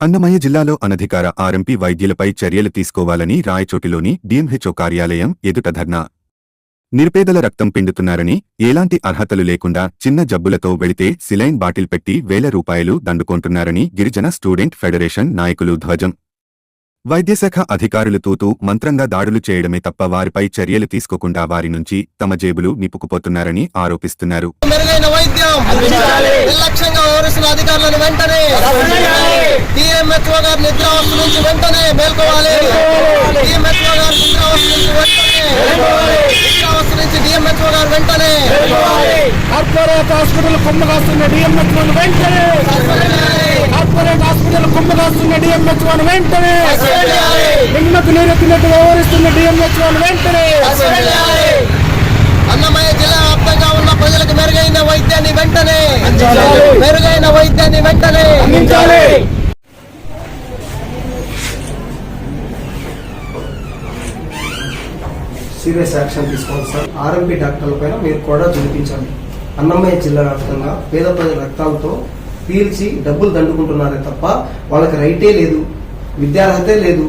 అన్నమయ్య జిల్లాలో అనధికార ఆర్ఎంపీ వైద్యులపై చర్యలు తీసుకోవాలని రాయచోటిలోని డిఎంహెచ్ఓ కార్యాలయం ఎదుట ధర్నా. నిరుపేదల రక్తం పిండుతున్నారని ఎలాంటి అర్హతలు లేకుండా చిన్న జబ్బులతో వెళితే సిలైన్ బాటిల్ పెట్టి వేల రూపాయలు దండుకుంటున్నారని గిరిజన స్టూడెంట్ ఫెడరేషన్ నాయకులు ధ్వజం. వైద్యశాఖ అధికారులు తూతూ మంత్రంగా దాడులు చేయడమే తప్ప వారిపై చర్యలు తీసుకోకుండా వారి నుంచి తమ జేబులు నిప్పుకుపోతున్నారని ఆరోపిస్తున్నారు. మెరుగైన వైద్యం. నిర్లక్ష్యంగా అధికారులను వెంటనే డిఎంహెచ్ఓ గారి నిద్రావస్థ నుంచి వెంటనే మేల్కోవాలి. డిఎంహెచ్ఓ గారి నిద్రావస్థ నుంచి వెంటనే నిద్రావస్థ నుంచి డిఎంహెచ్ఓ గారు వెంటనే కార్పొరేట్ హాస్పిటల్ కుమ్మగాస్తున్న డిఎంహెచ్ఓను వెంటనే కార్పొరేట్ హాస్పిటల్ కుమ్మగాస్తున్న డిఎంహెచ్ఓను వెంటనే నిమ్మకు నీరెత్తినట్టు వ్యవహరిస్తున్న డిఎంహెచ్ఓను వెంటనే అన్నమయ్య జిల్లా వ్యాప్తంగా ఉన్న ప్రజలకు మెరుగైన వైద్యాన్ని వెంటనే మెరుగైన వైద్యాన్ని వెంటనే అందించాలి. సీరియస్ యాక్షన్ తీసుకోవాలి సార్. ఆర్ఎంపీ డాక్టర్ల పైన మీరు కూడా చూపించండి అన్నమయ్య జిల్లా వ్యాప్తంగా పేద ప్రజల రక్తాలతో పీల్చి డబ్బులు దండుకుంటున్నారే తప్ప వాళ్ళకి రైటే లేదు విద్యార్హతే లేదు.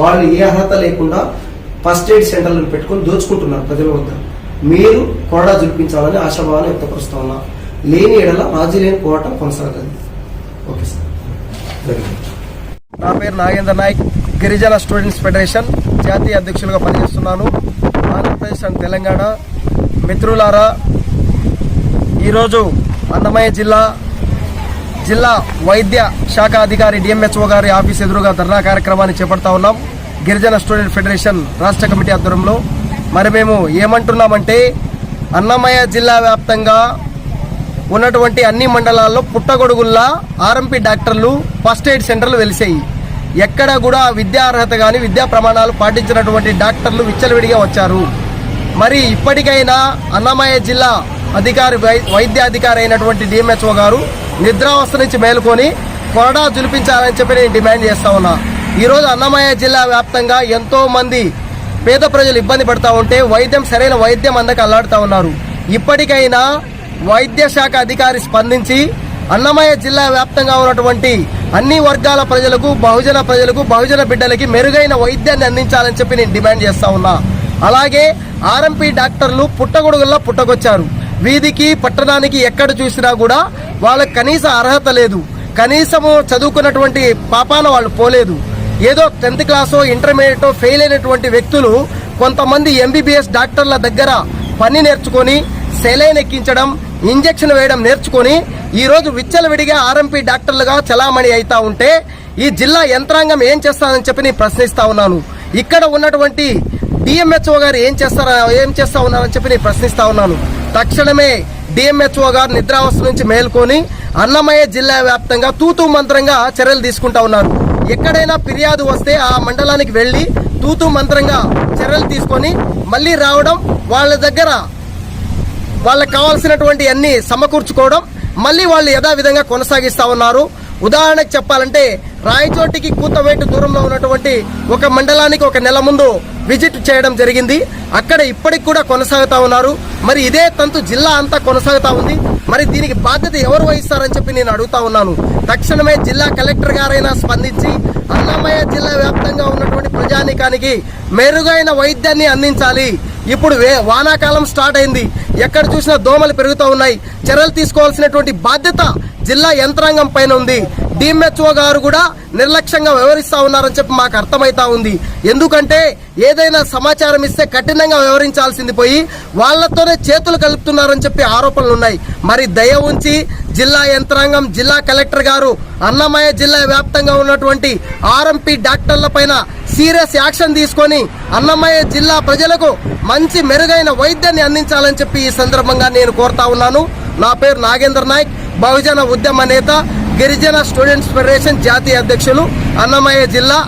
వాళ్ళు ఏ అర్హత లేకుండా ఫస్ట్ ఎయిడ్ సెంటర్లను పెట్టుకొని దోచుకుంటున్నారు ప్రజల వద్ద. మీరు కూడా జుడిపించాలని ఆశాభావాన్ని వ్యక్తపరుస్తా ఉన్నా. లేని ఎడల రాజీ లేని పోరాటం కొనసాగదు. Okay sir. నా పేరు నాగేంద్ర నాయక్. గిరిజన స్టూడెంట్స్ ఫెడరేషన్ జాతీయ అధ్యక్షులుగా పనిచేస్తున్నాను. ఆంధ్రప్రదేశ్ అండ్ తెలంగాణ మిత్రులారా ఈరోజు అన్నమయ్య జిల్లా జిల్లా వైద్య శాఖ అధికారి డిఎంహెచ్ఓ గారి ఆఫీస్ ఎదురుగా ధర్నా కార్యక్రమాన్ని చేపడతా ఉన్నాం. గిరిజన స్టూడెంట్ ఫెడరేషన్ రాష్ట్ర కమిటీ ఆధ్వర్యంలో. మరి మేము ఏమంటున్నామంటే అన్నమయ్య జిల్లా వ్యాప్తంగా ఉన్నటువంటి అన్ని మండలాల్లో పుట్టగొడుగుల్లా ఆర్ఎంపీ డాక్టర్లు ఫస్ట్ ఎయిడ్ సెంటర్లు వెలిసాయి. ఎక్కడ కూడా విద్యా అర్హత కానీ విద్యా ప్రమాణాలు పాటించినటువంటి డాక్టర్లు విచ్చలవిడిగా వచ్చారు. మరి ఇప్పటికైనా అన్నమయ్య జిల్లా అధికారి వై- వైద్య అధికారి అయినటువంటి డిఎంహెచ్ఓ గారు నిద్రావస్థ నుంచి మేలుకొని కొరడా జులిపించాలని చెప్పి నేను డిమాండ్ చేస్తా ఉన్నా. ఈరోజు అన్నమయ్య జిల్లా వ్యాప్తంగా ఎంతో మంది పేద ప్రజలు ఇబ్బంది పడతా ఉంటే వైద్యం సరైన వైద్యం అందక అల్లాడుతా ఉన్నారు. ఇప్పటికైనా వైద్య శాఖ అధికారి స్పందించి అన్నమయ్య జిల్లా వ్యాప్తంగా ఉన్నటువంటి అన్ని వర్గాల ప్రజలకు బహుజన ప్రజలకు బహుజన బిడ్డలకి మెరుగైన వైద్యాన్ని అందించాలని చెప్పి నేను డిమాండ్ చేస్తా ఉన్నా. అలాగే ఆర్ఎంపీ డాక్టర్లు పుట్టగొడుగుల్లో పుట్టకొచ్చారు. వీధికి పట్టణానికి ఎక్కడ చూసినా కూడా వాళ్ళకి కనీస అర్హత లేదు. కనీసము చదువుకున్నటువంటి పాపాన వాళ్ళు పోలేదు. ఏదో టెన్త్ క్లాసో ఇంటర్మీడియటో ఫెయిల్ అయినటువంటి వ్యక్తులు కొంతమంది ఎంబీబీఎస్ డాక్టర్ల దగ్గర పని నేర్చుకొని సెలైన్ ఎక్కించడం ఇంజెక్షన్ వేయడం నేర్చుకొని ఈరోజు విచ్చలవిడిగా ఆర్ఎంపీ డాక్టర్లుగా చలామణి అవుతా ఉంటే ఈ జిల్లా యంత్రాంగం ఏం చేస్తానని చెప్పి నేను ప్రశ్నిస్తా ఉన్నాను. ఇక్కడ ఉన్నటువంటి డిఎంహెచ్ఓ గారు ఏం చేస్తారా ఏం చేస్తా ఉన్నారని చెప్పి నేను ప్రశ్నిస్తా ఉన్నాను. తక్షణమే డిఎంహెచ్ఓ గారు నిద్రావస్థ నుంచి మేల్కొని అన్నమయ్య జిల్లా వ్యాప్తంగా తూతూ మంత్రంగా చర్యలు తీసుకుంటా ఉన్నారు. ఎక్కడైనా ఫిర్యాదు వస్తే ఆ మండలానికి వెళ్ళి తూతూ మంత్రంగా చర్యలు తీసుకొని మళ్ళీ రావడం వాళ్ళ దగ్గర వాళ్ళకి కావాల్సినటువంటి అన్ని సమకూర్చుకోవడం మళ్ళీ వాళ్ళు యథావిధంగా కొనసాగిస్తా ఉన్నారు. ఉదాహరణకు చెప్పాలంటే రాయచోటికి కూతవేటు దూరంలో ఉన్నటువంటి ఒక మండలానికి ఒక నెల ముందు విజిట్ చేయడం జరిగింది. అక్కడ ఇప్పటికి కూడా కొనసాగుతా ఉన్నారు. మరి ఇదే తంతు జిల్లా అంతా కొనసాగుతా ఉంది. మరి దీనికి బాధ్యత ఎవరు వహిస్తారని చెప్పి నేను అడుగుతా ఉన్నాను. తక్షణమే జిల్లా కలెక్టర్ గారైనా స్పందించి అన్నమయ్య జిల్లా వ్యాప్తంగా ఉన్నటువంటి ప్రజానీకానికి మెరుగైన వైద్యాన్ని అందించాలి. ఇప్పుడు వే- వానాకాలం స్టార్ట్ అయింది. ఎక్కడ చూసినా దోమలు పెరుగుతూ ఉన్నాయి. చర్యలు తీసుకోవాల్సినటువంటి బాధ్యత జిల్లా యంత్రాంగం పైన ఉంది. డిఎంహెచ్ఓ గారు కూడా నిర్లక్ష్యంగా వ్యవహరిస్తా ఉన్నారని చెప్పి మాకు అర్థమైతా ఉంది. ఎందుకంటే ఏదైనా సమాచారం ఇస్తే కఠినంగా వ్యవహరించాల్సింది పోయి వాళ్ళతోనే చేతులు కలుపుతున్నారని చెప్పి ఆరోపణలు ఉన్నాయి. మరి దయ ఉంచి జిల్లా యంత్రాంగం జిల్లా కలెక్టర్ గారు అన్నమయ్య జిల్లా వ్యాప్తంగా ఉన్నటువంటి ఆర్ఎంపీ డాక్టర్ల పైన సీరియస్ యాక్షన్ తీసుకొని అన్నమయ్య జిల్లా ప్రజలకు మంచి మెరుగైన వైద్యాన్ని అందించాలని చెప్పి ఈ సందర్భంగా నేను కోరుతా ఉన్నాను. నా పేరు నాగేంద్ర నాయక్ బహుజన ఉద్యమ నేత గిరిజన స్టూడెంట్స్ ఫెడరేషన్ జాతీయ అధ్యక్షులు అన్నమయ్య జిల్లా